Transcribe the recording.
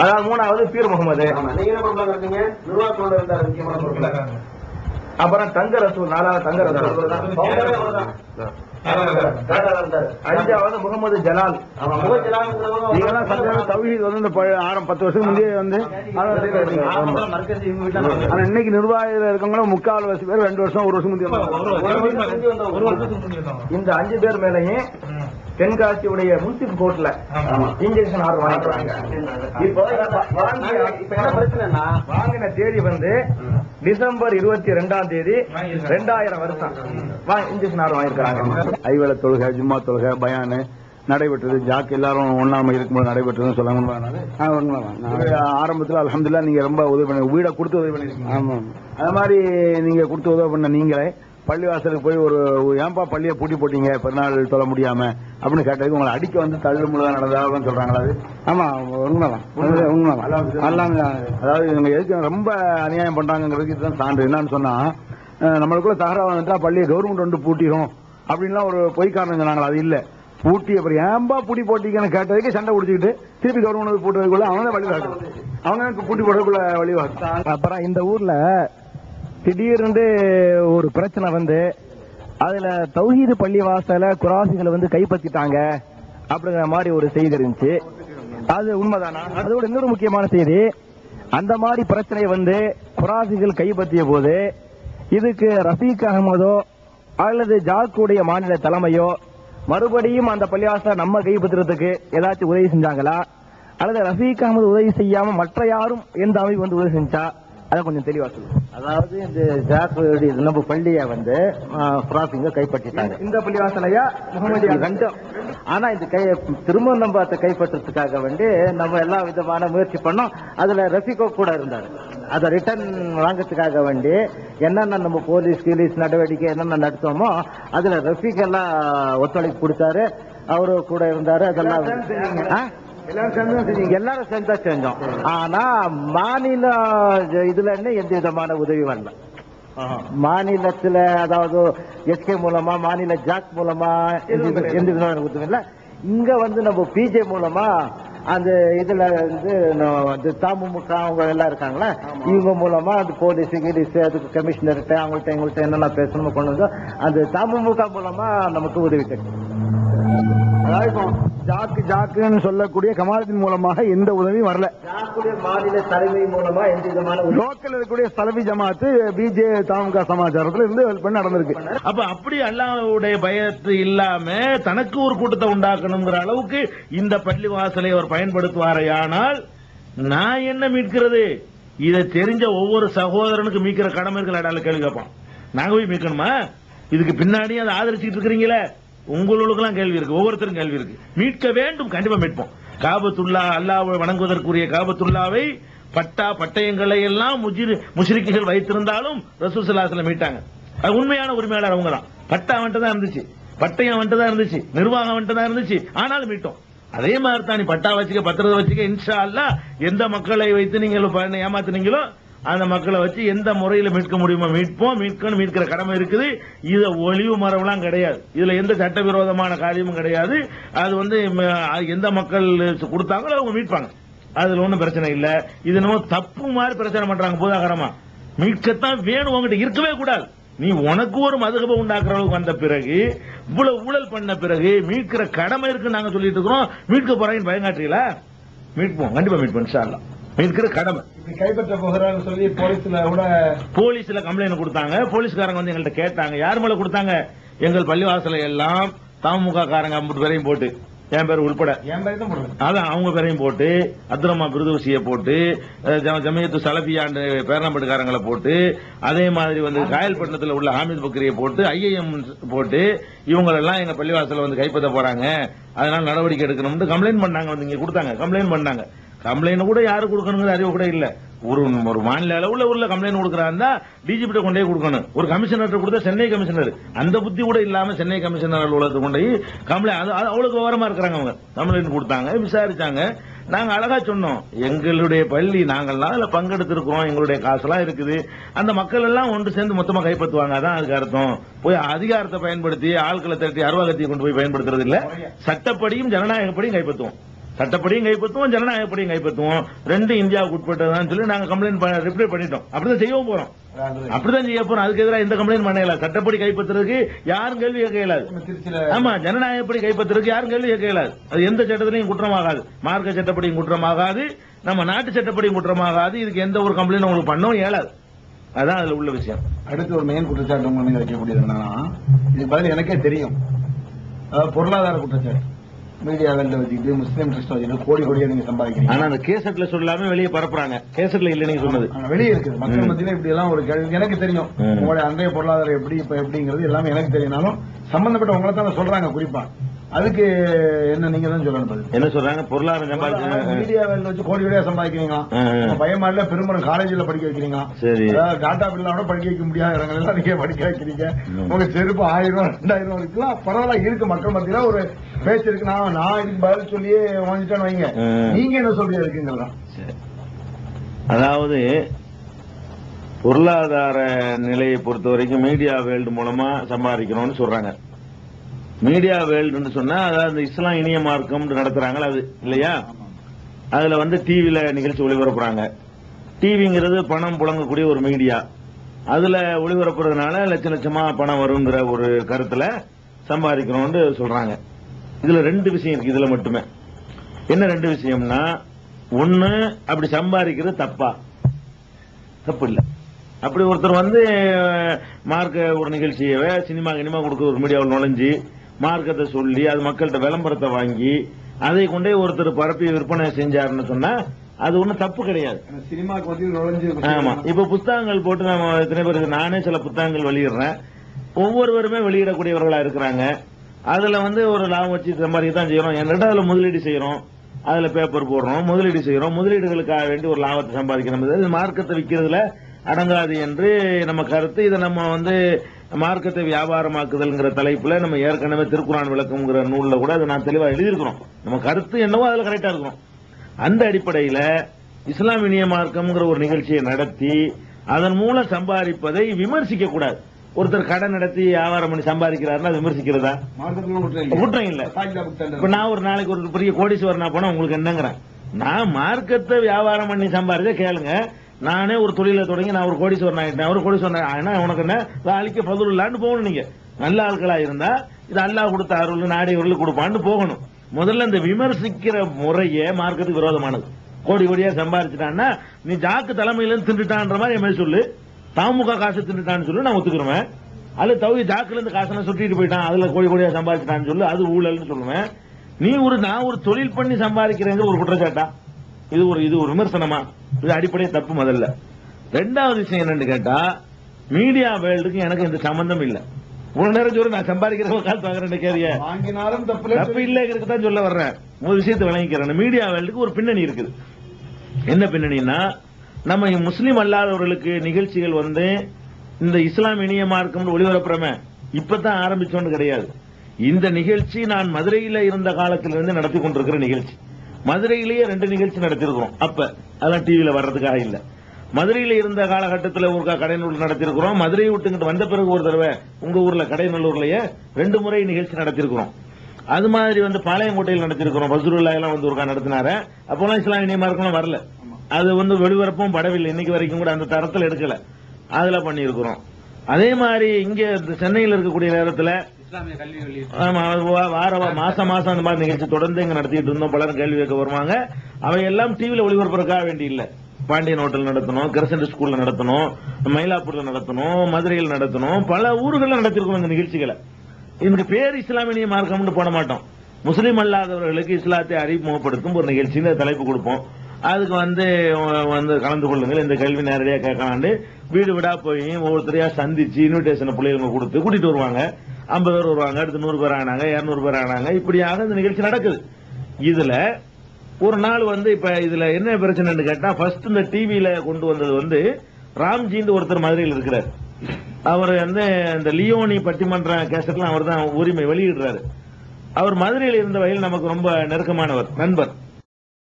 அதாவது மூணாவது பீர் முகமது. அப்புறம் தங்க ரசூல் நாலாவது தங்க ரசூல். அஞ்சாவது முகமது ஜலால். சத்தியமா தௌஹீத் வந்து இந்த ஆரம் பத்து வருஷத்துக்கு முந்தைய வந்து. ஆனா இன்னைக்கு நிர்வாகிகள் இருக்கவங்களும் முக்கால் வருஷம் பேர் ரெண்டு வருஷம் ஒரு வருஷம் முந்தைய வருஷம். இந்த அஞ்சு பேர் மேலையும் தென்காசியுடைய முன்சிப் கோர்ட்ல இன்ஜெக்ஷன் ஆர்டர் வாங்கிக்கிறாங்க இப்போ வாங்கி இப்ப என்ன பிரச்சனைன்னா வாங்கின தேதி வந்து டிசம்பர் இருபத்தி ரெண்டாம் தேதி ரெண்டாயிரம் வருஷம். இன்ஜெக்ஷன் ஆர்டர் வாங்கிருக்காங்க ஐவேளை தொழுகை ஜும்மா தொழுகை பயானு நடைபெற்றது. ஜாக் எல்லாரும் ஒண்ணாம இருக்கும்போது நடைபெற்றதுன்னு சொல்லாங்க. ஆரம்பத்தில் அல்ஹம்துலில்லாஹ் நீங்க ரொம்ப உதவி பண்ணி வீடை கொடுத்து உதவி பண்ணிருக்கீங்க. ஆமா. அது மாதிரி நீங்க கொடுத்து உதவி பண்ண நீங்களே பள்ளிவாசலுக்கு போய் ஒரு ஏன்பா பள்ளியை பூட்டி போட்டீங்க பெருநாள் தொழ முடியாம? அப்படின்னு கேட்டதுக்கு உங்களை அடிக்க வந்து தள்ளு முழுதா நடந்ததாக சொல்றாங்களா அது? ஆமா உண்மைதான். உண்மைதான். அதாவது இவங்க எதுக்கு ரொம்ப அநியாயம் பண்றாங்கிறதுக்கு இதுதான் சான்று. என்னன்னு சொன்னா நம்மளுக்குள்ள தகராறு வந்துட்டா பள்ளியை கவர்மெண்ட் வந்து பூட்டிடும் அப்படின்லாம் ஒரு பொய் காரணம் சொன்னாங்களா? அது இல்ல. பூட்டி அப்புறம் ஏன்பா பூட்டி போட்டீங்கன்னு கேட்டதுக்கு சண்டை குடிச்சிக்கிட்டு திருப்பி கவர்மெண்ட் பூட்டுறதுக்குள்ள அவங்க தான் வழி அவங்க பூட்டி போடுறதுக்குள்ள வழி அப்புறம் இந்த ஊர்ல திடீர்னு ஒரு பிரச்சனை வந்து அதுல தௌஹீது பள்ளி வாசல குராசிகளை வந்து கைப்பற்றிட்டாங்க அப்படிங்கிற மாதிரி ஒரு செய்தி இருந்துச்சு. அது உண்மைதானா? அதோட இன்னொரு முக்கியமான செய்தி அந்த மாதிரி பிரச்சனை வந்து குராசிகள் கைப்பற்றிய போது இதுக்கு ரஃபீக் அகமதோ அல்லது ஜாக்குடைய மாநில தலைமையோ மறுபடியும் அந்த பள்ளிவாசலை நம்ம கைப்பற்றுறதுக்கு ஏதாச்சும் உதவி செஞ்சாங்களா? அல்லது ரஃபீக் அகமது உதவி செய்யாம மற்ற யாரும் எந்த அமைப்பு வந்து உதவி செஞ்சா? அதை கொஞ்சம் தெளிவா சொல்லுங்க அதாவது இந்த ஜாக்குடைய நம்ம பள்ளியை வந்து கிராசிங்க கைப்பற்றிட்டாங்க இந்த பள்ளிவாசலையா? முகமது ரெண்டும் ஆனா இந்த கை திரும்ப நம்ம அதை கைப்பற்றதுக்காக வேண்டி நம்ம எல்லா விதமான முயற்சி பண்ணோம். அதுல ரஃபிகோ கூட இருந்தாரு. அதை ரிட்டர்ன் வாங்கறதுக்காக வேண்டி என்னென்ன நம்ம போலீஸ் கீலீஸ் நடவடிக்கை என்னென்ன நடத்தோமோ அதுல ரஃபீக் எல்லாம் ஒத்துழைப்பு கொடுத்தாரு. அவரு கூட இருந்தாரு. அதெல்லாம்? எல்லாரும் சேர்ந்து செஞ்சோம் ஆனா மாநில இதுல எந்த விதமான உதவி வரல. மாநிலத்துல அதாவது எஸ்கே மூலமா மாநில ஜாக் மூலமா எந்த வித- எந்த விதமான உதவி இல்ல. இங்க வந்து நம்ம பிஜே மூலமா அந்த இதுல வந்து வந்து தமுமுக அவங்க எல்லாம் இருக்காங்களா இவங்க மூலமா அந்த போலீஸ் கீலீஸ் அதுக்கு கமிஷனர்கிட்ட அவங்கள்ட்ட எங்கள்கிட்ட என்னென்ன பேசணுமோ கொண்டு வந்தோம் அந்த தமுமுக மூலமா நமக்கு உதவி கிடைக்கும். ஜாக்கு ஜாக்குன்னு சொல்லக்கூடிய கமாலத்தின் மூலமாக எந்த உதவியும் வரல. மாநில தலைமை மூலமா எந்த விதமான உதவி லோக்கல் இருக்கக்கூடிய சலபி ஜமாத்து பிஜே தாமுக சமாச்சாரத்துல இருந்து ஹெல்ப் பண்ணி நடந்திருக்கு. அப்ப அப்படி அல்லாஹ்வுடைய பயத்து இல்லாம தனக்கு ஒரு கூட்டத்தை உண்டாக்கணுங்கிற அளவுக்கு இந்த பள்ளி வாசலை அவர் பயன்படுத்துவாரையானால் நான் என்ன மீட்கிறது? இதை தெரிஞ்ச ஒவ்வொரு சகோதரனுக்கு மீட்கிற கடமை இருக்கிற கேள்வி கேட்பான். நாங்க போய் மீட்கணுமா? இதுக்கு பின்னாடியே அதை ஆதரிச்சுட்டு இருக்கிறீங்களே. உங்களுக்கெல்லாம் கேள்வி இருக்கு ஒவ்வொருத்தரும் கேள்வி இருக்கு. மீட்க வேண்டும் கண்டிப்பா மீட்போம். காபத்துல்லா அல்லாவை வணங்குவதற்குரிய காபத்துல்லாவை பட்டா பட்டயங்களை எல்லாம் முஜிர் வைத்திருந்தாலும் ரசூசல்லாஸ்ல மீட்டாங்க. அது உண்மையான உரிமையாளர் அவங்க தான். பட்டா வந்துட்டு தான் இருந்துச்சு. பட்டயம் வந்துட்டு தான் இருந்துச்சு. நிர்வாகம் வந்துட்டு தான் இருந்துச்சு. ஆனாலும் மீட்டோம். அதே மாதிரி தான் நீ பட்டா வச்சுக்க பத்திரத்தை வச்சுக்க இன்ஷா அல்லாஹ் எந்த மக்களை வைத்து நீங்கள் பண்ண ஏமாத்துனீங்களோ அந்த மக்களை வச்சு எந்த முறையில் மீட்க முடியுமோ மீட்போம். மீட்கணும் மீட்கிற கடமை இருக்குது. இது ஒளிவு மரபுலாம் கிடையாது. இதுல எந்த சட்டவிரோதமான காரியமும் கிடையாது. அது வந்து எந்த மக்கள் கொடுத்தாங்களோ அவங்க மீட்பாங்க. அதுல ஒன்றும் பிரச்சனை இல்லை. இது நம்ம தப்பு மாதிரி பிரச்சனை பண்றாங்க போதாகரமா. மீட்கத்தான் வேணும் உங்ககிட்ட இருக்கவே கூடாது. நீ உனக்கு ஒரு மதுகப உண்டாக்குற அளவுக்கு வந்த பிறகு இவ்வளவு ஊழல் பண்ண பிறகு மீட்கிற கடமை இருக்குன்னு நாங்க சொல்லிட்டு இருக்கிறோம். மீட்க போறாங்கன்னு பயங்காட்டுறீங்களா? மீட்போம். கண்டிப்பா மீட்போம் சார்லாம் மீட்கிற கடமை. கைப்பற்ற போகிறான்னு சொல்லி போலீஸ்ல கூட போலீஸ்ல கம்ப்ளைண்ட் கொடுத்தாங்க. போலீஸ்காரங்க வந்து எங்கள்கிட்ட கேட்டாங்க. யார் மேல கொடுத்தாங்க? எங்கள் பள்ளிவாசலை எல்லாம் தமுக காரங்க ஐம்பது பேரையும் போட்டு. என் பேர் உள்பட. அதான் அவங்க பேரையும் போட்டு அப்துரமா பிருதோசியை போட்டு ஜமியத்து சலபியாண்டு பேரணப்பட்டுக்காரங்களை போட்டு அதே மாதிரி வந்து காயல்பட்டினத்தில் உள்ள ஹாமித் பக்ரியை போட்டு ஐஏஎம் போட்டு இவங்களெல்லாம் எங்க பள்ளிவாசல வந்து கைப்பற்ற போறாங்க. அதனால நடவடிக்கை எடுக்கணும்னு கம்ப்ளைண்ட் பண்ணாங்க. வந்து இங்க கொடுத்தாங்க. கம்ப்ளைண்ட் பண்ணாங்க. கம்ப்ளைண்ட் கூட யாரு கொடுக்கணுங்கிற அறிவு கூட இல்ல. ஒரு ஒரு மாநில அளவுல உள்ள கம்ப்ளைண்ட் கொடுக்கறாருந்தா டிஜிபி கொண்டே கொடுக்கணும். ஒரு கமிஷனர் கொடுத்தா சென்னை கமிஷனர். அந்த புத்தி கூட இல்லாம சென்னை கமிஷனர் அலுவலகத்தை கொண்டு போய் கம்ப்ளைண்ட் அவ்வளவு விவரமா இருக்கிறாங்க அவங்க. கம்ப்ளைண்ட் கொடுத்தாங்க விசாரிச்சாங்க. நாங்க அழகா சொன்னோம். எங்களுடைய பள்ளி நாங்கள்லாம் அதுல பங்கெடுத்திருக்கிறோம். எங்களுடைய காசெல்லாம் இருக்குது. அந்த மக்கள் எல்லாம் ஒன்று சேர்ந்து மொத்தமா கைப்பற்றுவாங்க. அதான் அதுக்கு அர்த்தம். போய் அதிகாரத்தை பயன்படுத்தி ஆட்களை திரட்டி அருவாகத்தையும் கொண்டு போய் பயன்படுத்துறது இல்ல சட்டப்படியும் ஜனநாயகப்படியும் கைப்பற்றுவோம். சட்டப்படியும் கைப்பற்றுவோம் ஜனநாயகப்படியும் கைப்பற்றுவோம். ரெண்டு இந்தியாவுக்கு உட்பட்டதான் சொல்லி நாங்க கம்ப்ளைண்ட் ரிப்ளை பண்ணிட்டோம். அப்படிதான் செய்யவும் போறோம். அப்படிதான் செய்ய போறோம். அதுக்கு எதிராக எந்த கம்ப்ளைண்ட் பண்ணல சட்டப்படி கைப்பற்றுறதுக்கு யாரும் கேள்வி கேட்க இயலாது. ஆமா ஜனநாயகப்படி கைப்பற்றுறதுக்கு யாரும் கேள்வி கேட்க இயலாது. அது எந்த சட்டத்திலையும் குற்றமாகாது. மார்க்க சட்டப்படியும் குற்றமாகாது. நம்ம நாட்டு சட்டப்படியும் குற்றமாகாது. இதுக்கு எந்த ஒரு கம்ப்ளைண்ட் உங்களுக்கு பண்ணவும் இயலாது. அதான் அதுல உள்ள விஷயம். அடுத்து ஒரு மெயின் குற்றச்சாட்டு உங்க மீது வைக்கக்கூடியது என்னன்னா இது பதில் எனக்கே தெரியும். பொருளாதார குற்றச்சாட்டு. மீடியா வெளில வச்சுக்கிட்டு முஸ்லீம் ட்ரஸ்ட் வச்சுக்கிட்டு கோடி கோடியா நீங்க சம்பாதிக்கிறீங்க. ஆனா அந்த கேசட்ல சொல்லாம வெளியே பரப்புறாங்க. கேசட்ல இல்ல நீங்க சொன்னது. வெளியே இருக்குது. மக்கள் மத்தியில இப்படி எல்லாம் ஒரு கேள்வி. எனக்கு தெரியும். உங்களுடைய அன்றைய பொருளாதாரம் எப்படி இப்ப எப்படிங்கிறது எல்லாமே எனக்கு தெரியும்னாலும் சம்பந்தப்பட்ட உங்களை தான் சொல்றாங்க குறிப்பா. அதுக்கு என்ன நீங்க தான் சொல்லணும் என்ன சொல்றாங்க? பொருளாதாரம் சம்பாதிச்சு மீடியா வெளில வச்சு கோடி கோடியா சம்பாதிக்கிறீங்களா. உங்க பயமாடல பெரும்பாலும் காலேஜ்ல படிக்க வைக்கிறீங்களா சரி. டாட்டா பில்லோட படிக்க வைக்க முடியாத. இடங்கள் எல்லாம் நீங்க படிக்க வைக்கிறீங்க. உங்க செருப்பு ஆயிரம் ரூபாய் ரெண்டாயிரம் ரூபாய் இருக்குலாம் பரவாயில்ல இருக்கு மக்கள் மத்தியில. ஒரு பேச்சு இருக்கு நான் நான் இதுக்கு பதில் சொல்லியே வாங்கிட்டேன்னு வைங்க. நீங்க என்ன சொல்றீங்க இருக்குங்கிறதா சரி. அதாவது பொருளாதார நிலையை பொறுத்த வரைக்கும் மீடியா வேல்டு மூலமா சம்பாதிக்கணும்னு சொல்றாங்க. மீடியா வேல்டுன்னு சொன்னா அதாவது இஸ்லாம் இனிய மார்க்கம் நடத்துறாங்களா அது இல்லையா? அதுல வந்து டிவியில நிகழ்ச்சி ஒளிபரப்புறாங்க. டிவிங்கிறது பணம் புழங்கக்கூடிய ஒரு மீடியா அதுல ஒளிபரப்புறதுனால லட்ச லட்சமா பணம் வருங்கிற ஒரு கருத்துல சம்பாதிக்கணும்னு சொல்றாங்க. இதுல ரெண்டு விஷயம் இருக்கு இதுல மட்டுமே. என்ன ரெண்டு விஷயம்னா ஒன்னு அப்படி சம்பாதிக்கிறது தப்பா. தப்பு இல்ல அப்படி ஒருத்தர் வந்து மார்க்க ஒரு நிகழ்ச்சியவே சினிமா கினிமா கொடுக்க ஒரு மீடியாவில் நுழைஞ்சு மார்க்கத்தை சொல்லி அது மக்கள்கிட்ட விளம்பரத்தை வாங்கி அதை கொண்டே ஒருத்தர் பரப்பி விற்பனை செஞ்சாருன்னு சொன்னா அது ஒண்ணும் தப்பு கிடையாது. சினிமாக்கு வந்து நுழைஞ்சு ஆமா. இப்ப புத்தகங்கள் போட்டு நம்ம எத்தனை பேருக்கு நானே சில புத்தகங்கள் வெளியிடுறேன். ஒவ்வொருவருமே வெளியிடக்கூடியவர்களா இருக்கிறாங்க. அதுல வந்து ஒரு லாபம் வச்சு சம்பாதிக்க தான் செய்யறோம். என்கிட்ட அதுல முதலீடு செய்யறோம். அதுல பேப்பர் போடுறோம். முதலீடு செய்யறோம். முதலீடுகளுக்காக வேண்டி ஒரு லாபத்தை சம்பாதிக்கணும் மார்க்கத்தை விற்கிறதுல அடங்காது என்று நம்ம கருத்து. இதை நம்ம வந்து மார்க்கத்தை வியாபாரமாக்குதல்ங்கிற தலைப்புல நம்ம ஏற்கனவே திருக்குறான் விளக்கம்ங்கிற நூல்ல கூட அதை நான் தெளிவா எழுதியிருக்கிறோம். நம்ம கருத்து என்னவோ அதுல கரெக்டா இருக்கிறோம். அந்த அடிப்படையில இஸ்லாமிய மார்க்கம்ங்கிற ஒரு நிகழ்ச்சியை நடத்தி அதன் மூலம் சம்பாதிப்பதை விமர்சிக்க கூடாது. ஒருத்தர் கடை நடத்தி வியாபாரம் பண்ணி சம்பாதிக்கிறாருன்னா விமர்சிக்கிறதா? குற்றம் இல்லை. இப்ப நான் ஒரு நாளைக்கு ஒரு பெரிய கோடீஸ்வரனா போனா உங்களுக்கு என்னங்கிறேன். நான் மார்க்கத்தை வியாபாரம் பண்ணி சம்பாதிச்சா கேளுங்க. நானே ஒரு தொழிலை தொடங்கி நான் ஒரு கோடீஸ்வரன் ஆகிட்டேன். ஒரு கோடீஸ்வரன் ஆயினா உனக்கு என்ன? அழிக்க பதில் இல்லான்னு போகணும் நீங்க. நல்ல ஆட்களா இருந்தா இது அல்லாஹ் கொடுத்த அருள் நாடி அருள் கொடுப்பான்னு போகணும். முதல்ல இந்த விமர்சிக்கிற முறையே மார்க்கத்துக்கு விரோதமானது. கோடி கோடியா சம்பாரிச்சிட்டான்னா நீ ஜாக்கு தலைமையில இருந்து மாதிரி என் சொல்லு. தாமுக காசு திண்டுட்டான்னு சொல்லி நான் ஒத்துக்கிறேன். அது தவி ஜாக்குல இருந்து காசை சுட்டிட்டு போயிட்டான் அதுல கோடி கோடியா சம்பாதிச்சிட்டான்னு சொல்லு அது ஊழல்னு சொல்லுவேன். நீ ஒரு நான் ஒரு தொழில் பண்ணி சம்பாதிக்கிறேங்கிற ஒரு குற்றச்சாட்டா? இது ஒரு இது ஒரு விமர்சனமா? இது அடிப்படை தப்பு முதல்ல. ரெண்டாவது விஷயம் என்னன்னு கேட்டா மீடியா வேர்ல்டுக்கு எனக்கு இந்த சம்பந்தம் இல்ல. ஒரு நேரம் சொல்லு நான் சம்பாதிக்கிற காசு வாங்குறேன் கேரிய வாங்கினாலும் தப்பு இல்லை. தப்பு இல்லைங்கிறதுக்கு தான் சொல்ல வர்றேன். ஒரு விஷயத்தை விளங்கிக்கிறேன். மீடியா வேர்ல்டுக்கு ஒரு பின்னணி இருக்குது. என்ன பின்னணினா நம்ம முஸ்லீம் அல்லாதவர்களுக்கு நிகழ்ச்சிகள் வந்து இந்த இஸ்லாம் இனிய மார்க்கம்னு ஒளிபரப்புறமே இப்பதான் ஆரம்பிச்சோன்னு கிடையாது. இந்த நிகழ்ச்சி நான் மதுரையில இருந்த காலத்திலிருந்து நடத்தி கொண்டிருக்கிற நிகழ்ச்சி. மதுரையிலேயே ரெண்டு நிகழ்ச்சி நடத்திருக்கிறோம் அப்ப அதெல்லாம் டிவியில வர்றதுக்காக இல்ல. மதுரையில இருந்த காலகட்டத்தில் ஒரு கடைநல்லூர் நடத்திருக்கிறோம் மதுரையை விட்டுங்கிட்டு வந்த பிறகு ஒரு தடவை உங்க ஊர்ல கடைநல்லூர்லயே ரெண்டு முறை நிகழ்ச்சி நடத்திருக்கிறோம் அது மாதிரி வந்து பாளையங்கோட்டையில் நடத்திருக்கிறோம் பசுருல்லா எல்லாம் வந்து ஒருக்கா நடத்தினாரு. அப்போலாம் இஸ்லாமிய மார்க்கெல்லாம் வரல. அது வந்து வெளிவரப்பும் படவில்லை. இன்னைக்கு வரைக்கும் கூட அந்த தரத்தில் எடுக்கல. அதுல பண்ணியிருக்கிறோம். அதே மாதிரி இங்க இந்த சென்னையில் இருக்கக்கூடிய நேரத்தில் ஆமா வா- வார வா- மாசம் அந்த மாதிரி நிகழ்ச்சி தொடர்ந்து இங்க நடத்திட்டு இருந்தோம். பலரும் கேள்வி கேட்க வருவாங்க. அவை எல்லாம் டிவியில ஒளிபரப்புறதுக்காக வேண்டி பாண்டியன் ஹோட்டல் நடத்தணும் கிரசன்ட் ஸ்கூல்ல நடத்தணும் மயிலாப்பூர்ல நடத்தணும் மதுரையில் நடத்தணும். பல ஊர்களில் நடத்திருக்கோம் இந்த நிகழ்ச்சிகளை. இதுக்கு பேர் இஸ்லாமிய மார்க்கம்னு போட மாட்டோம். முஸ்லீம் அல்லாதவர்களுக்கு இஸ்லாத்தை அறிமுகப்படுத்தும் ஒரு நிகழ்ச்சின்னு தலைப்பு கொடுப்போம். அதுக்கு வந்து வந்து கலந்து கொள்ளுங்கள். இந்த கேள்வி நேரடியாக கேட்கலாண்டு வீடு வீடா போய் ஒவ்வொருத்தரையா சந்திச்சு இன்விடேஷன் பிள்ளைங்க கொடுத்து கூட்டிட்டு வருவாங்க. ஐம்பது பேர் வருவாங்க அடுத்து நூறு பேர் ஆனாங்க இரநூறு பேர் ஆனாங்க. இப்படியாக இந்த நிகழ்ச்சி நடக்குது. இதுல ஒரு நாள் வந்து இப்ப இதுல என்ன பிரச்சனைன்னு கேட்டா ஃபர்ஸ்ட் இந்த டிவியில கொண்டு வந்தது வந்து ராம்ஜின்னு ஒருத்தர் மதுரையில் இருக்கிறார். அவர் வந்து இந்த லியோனி பட்டிமன்ற கேசட்லாம் அவர் தான் உரிமை வெளியிடுறாரு. அவர் மதுரையில் இருந்த வகையில் நமக்கு ரொம்ப நெருக்கமானவர் நண்பர்.